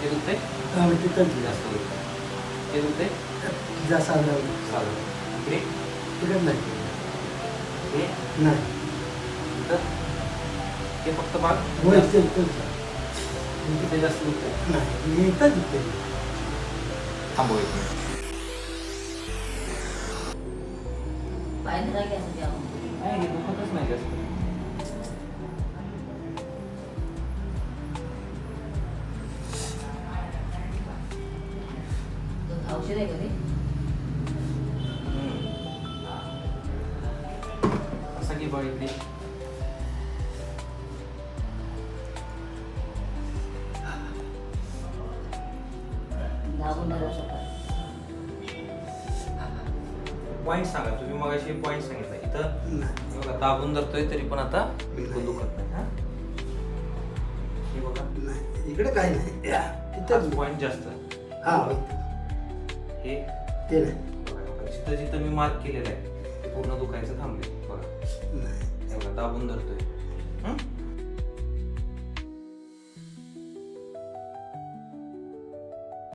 हे दुखते आम्ही तिथं जास्त दुखते हे दुखते जास्त आलं साधं इकडे तिकडे नाही. हे नाही. इथं? हे फक्त भाग होय ते. इथे. जास्त दुखते नाही मी इथंच दुखते थांबव एक मिनिट. नाही हे दुखतच नाही जास्त. औषध आहे का ते असं की बघ इकडे दाबून धरा सकाळ पॉईंट सांगा तुम्ही मग अशी पॉईंट सांगितलं इथं बघा दाबून धरतोय तरी पण आता बिलकुल दुखत नाही हा हे बघा इकडे काही नाही या, तिथंच पॉईंट जास्त हा. हे ते नाही. बघा, बघा. जिथं जिथं मी मार्क केलेलं आहे. ते पूर्ण दुखायचं थांबले बघा. नाही. बघा दाबून धरतोय. हं?